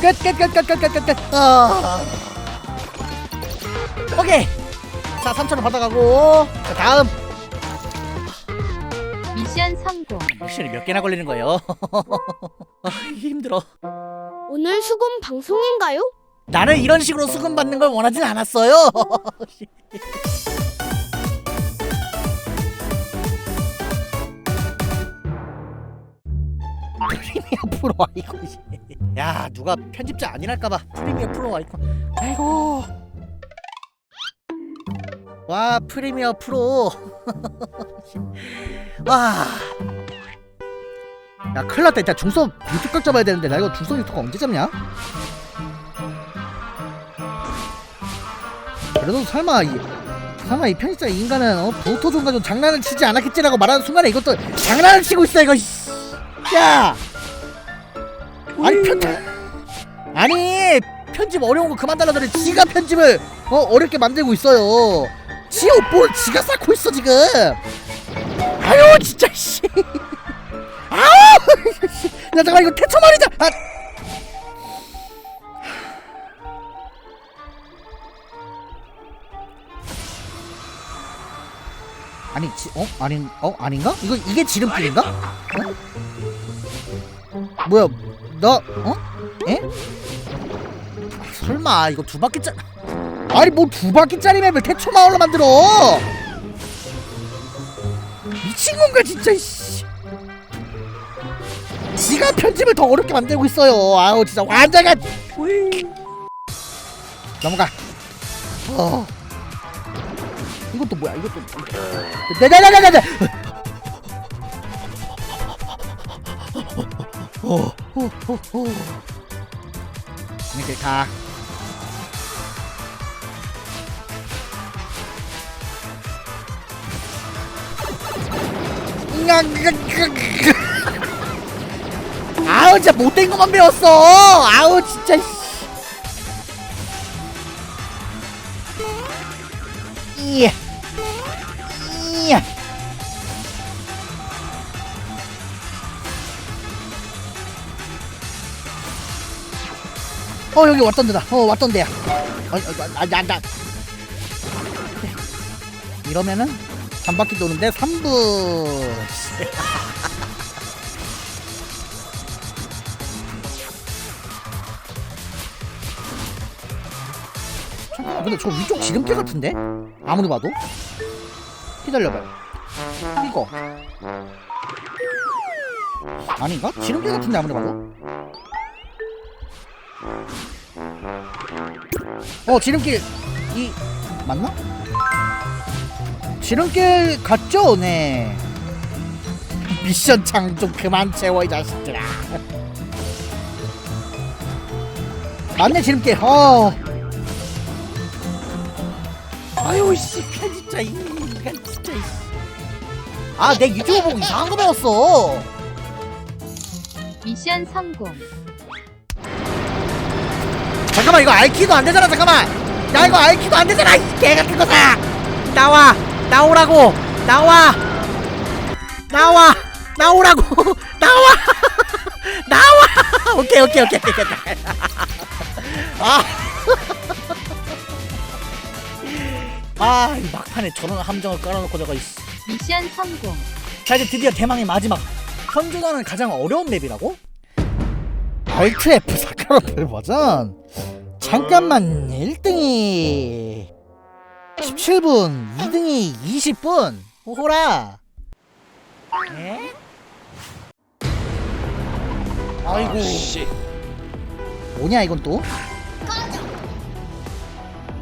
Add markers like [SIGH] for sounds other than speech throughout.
끝 끝 끝 끝 끝 끝 끝. 아. 오케이. 자 3천원 받아가고. 자 다음. 미션 성공. 미션이 몇 개나 걸리는 거예요? [LAUGHS] 아 이게 힘들어. 오늘 수금 방송인가요? 나는 이런 식으로 수금 받는 걸 원하진 않았어요 [LAUGHS] 프로 아이콘 야 누가 편집자 아니랄까봐 프리미어 프로 아이콘 아이고 와 프리미어 프로 [LAUGHS] 와. 야 큰일 났다 일단 중섭 유튜브 잡아야 되는데 나 이거 중섭 유튜브 언제 잡냐? 그래도 설마 이 설마 이 편집자 이 인간은 어 보토존과 좀 장난을 치지 않았겠지라고 말하는 순간에 이것도 장난을 치고 있어 이거 씨. 야 아니 편 아니 편집 어려운 거 그만 달라더니 지가 편집을 어 어렵게 만들고 있어요. 지어 뭘 지가 쌓고 있어 지금? 아유 진짜 씨. [LAUGHS] 아우! [LAUGHS] 야 잠깐 이거 태초 말이다! 아! 아니 지, 어? 아닌 어? 아닌가? 이거 이게 지름길인가? 어? 뭐야 나 어? 에? 아, 설마 이거 두 바퀴짜리 아니 뭐 두 바퀴짜리 맵을 태초 마을로 만들어? 미친 건가 진짜 씨. 지가 편집을 더 어렵게 만들고 있어요. 아우 진짜 완전한 넘어가. 어. 이것도 뭐야 이것도. 네네네네네 가. [LAUGHS] 아우 진짜 못된 것만 배웠어. 아우 진짜 씨. 이 어 여기 왔던 데다. 어 왔던 데야. 어, 어, 아, 나, 나. 이러면은 한 바퀴 도는데 3분 잠깐만 근데 저 위쪽 지름길 같은데? 아무리 봐도? 기다려봐요. 이거. 아닌가? 지름길 같은데 아무리 봐도 어 지름길 이 맞나? 지름길 같죠? 네 미션 창 좀 그만 채워 이 자식들아 맞네 지름길 어 아유 씨 편집자 이 인간 진짜 아내 유튜브 보고 이상한 거 배웠어 미션 성공. 잠깐만 이거 알키도 안 되잖아 잠깐만 야 이거 알키도 안 되잖아 이 개 같은 거다 나와 나오라고 나와 나와 나오라고 [LAUGHS] 나와 [LAUGHS] 나와 오케이 오케이 오케이 오케이 오케이. [LAUGHS] 아 아, 이 막판에 저런 함정을 깔아놓고 저거 이씨. 미션 성공. 자 이제 드디어 대망의 마지막 현존하는 가장 어려운 맵이라고? 알트 F 사카로펠 버전 잠깐만 1등이 17분 2등이 20분 호호라 에? 아이고 뭐냐 이건 또?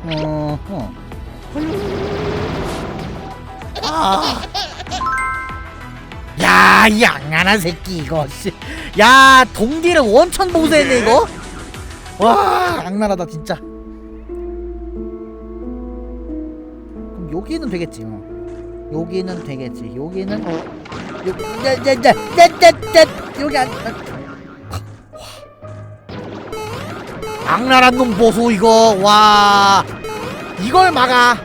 어, 어. 아. 야, 이 양아한 새끼 이거. 씨. 야, 동디를 원천 봉쇄했네 이거. 와, 악랄하다 진짜. 그럼 여기는 되겠지. 어. 여기는 되겠지. 여기는 어. 여기, 야, 야, 야, 야, 야, 야, 여기 안. 와. 악랄한 놈 보소 이거. 와, 이걸 막아.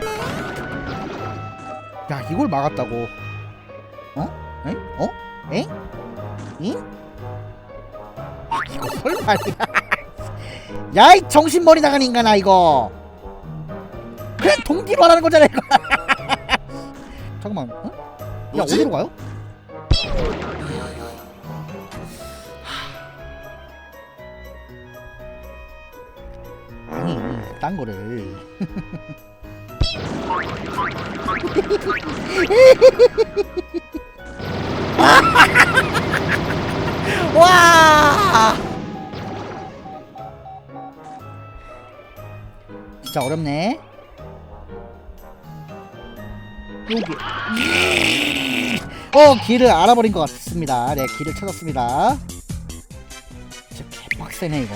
야, 이걸 막았다고. 어? 에? 어? 에? 잉? 아, 이거 설마 야이 정신머리 나간 인간아 이거 그냥 동기로 하라는 거잖아 이거 [LAUGHS] 잠깐만 어? 야 뭐지? 어디로 가요? 아니 딴 거를 [LAUGHS] 와 진짜 어렵네. 여기. 어 길을 알아버린 것 같습니다. 네 길을 찾았습니다. 진짜 개빡세네 이거.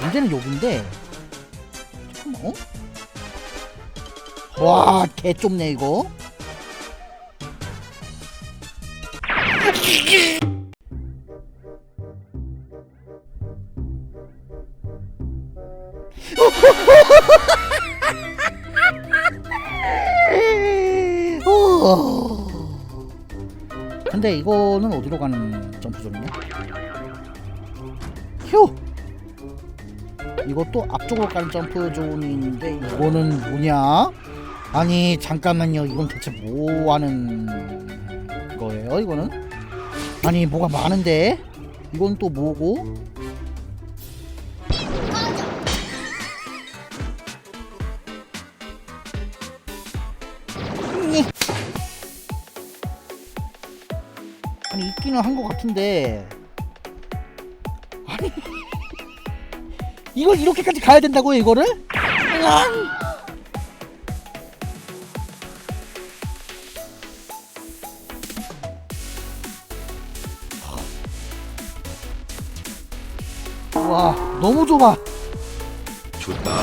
문제는 여긴데. 잠깐만 어? 와 개 좁네 이거 근데 이거는 어디로 가는 점프존이냐? 휴! 이것도 앞쪽으로 가는 점프존인데 이거는 뭐냐? 아니 잠깐만요 이건 대체 뭐 하는 거예요 이거는? 아니 뭐가 많은데? 이건 또 뭐고? 있기는 한것 같은데 아니 이걸 이렇게까지 가야 된다고요 이거를? 으앙. 와 너무 좁아 좋다.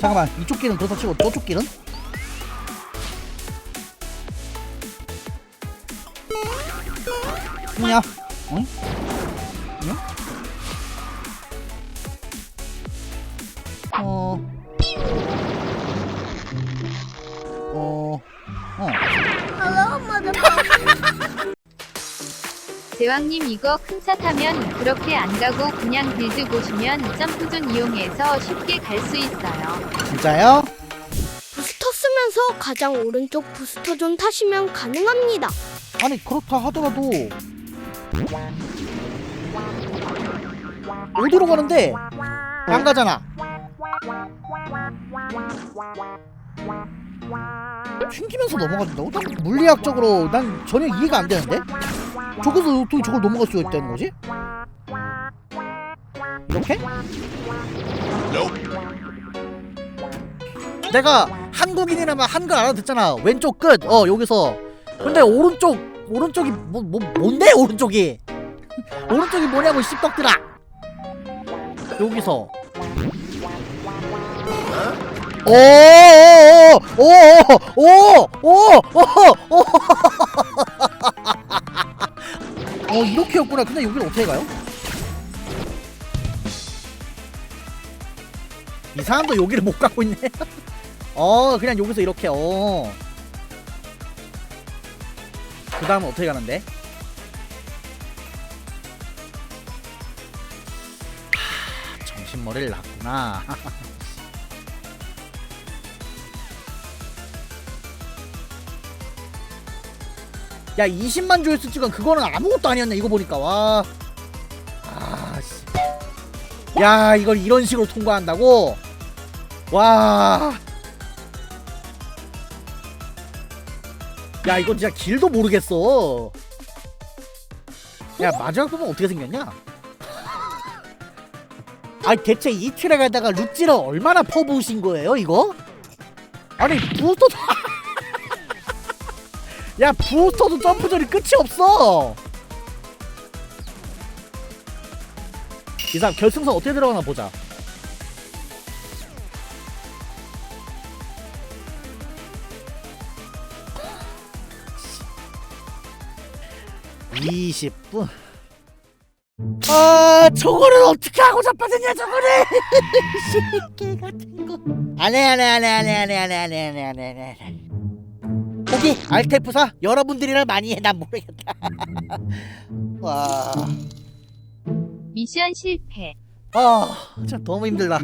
잠깐만 이쪽 길은 그렇다 치고 저쪽 길은? 뭐야? 응? 응? 어... 어... 어... 대왕님 이거 큰 차 타면 그렇게 안 가고 그냥 빌드 보시면 점프존 이용해서 쉽게 갈 수 있어요. 진짜요? 부스터 쓰면서 가장 오른쪽 부스터 존 타시면 가능합니다. 아니 그렇다 하더라도 어디로 가는데 안 가잖아. 튕기면서 넘어가진다고? 난 물리학적으로 난 전혀 이해가 안 되는데? 저기서 어떻게 저걸 넘어갈 수가 있다는 거지? 이렇게? 내가 한국인이라면 한글 알아듣잖아 왼쪽 끝 어 여기서 근데 오른쪽 오른쪽이 뭐, 뭐 뭔데 오른쪽이 오른쪽이 뭐냐고 씹덕들아 여기서 오오오오오오오오 어 이렇게였구나 근데 여기를 어떻게 가요? 이 사람도 여기를 못 가고 있네 어 그냥 여기서 이렇게 어. 그 다음은 어떻게 가는데? 하, 정신머리를 놨구나 [LAUGHS] 야 20만 조회수 찍은 그거는 아무것도 아니었네 이거 보니까 와 아씨 야 이걸 이런 식으로 통과한다고? 와. 야, 이거 진짜 길도 모르겠어. 야, 마지막 부분 어떻게 생겼냐? 아니, 대체 이 트랙 에다가 룩지를 얼마나 퍼부으신 거예요, 이거? 아니, 부스터도. [LAUGHS] 야, 부스터도 점프절이 끝이 없어! 이 사람 결승선 어떻게 들어가나 보자. 이십 분. 아 저거를 어떻게 하고 자빠졌냐 저거를 개 같은 거 안해 안해 안해 안해 안해 안해 안해 안해 안해 안해 포기 알테프사 여러분들이랑 많이 해난 모르겠다 와 미션 실패. 아, 진짜 너무 힘들다.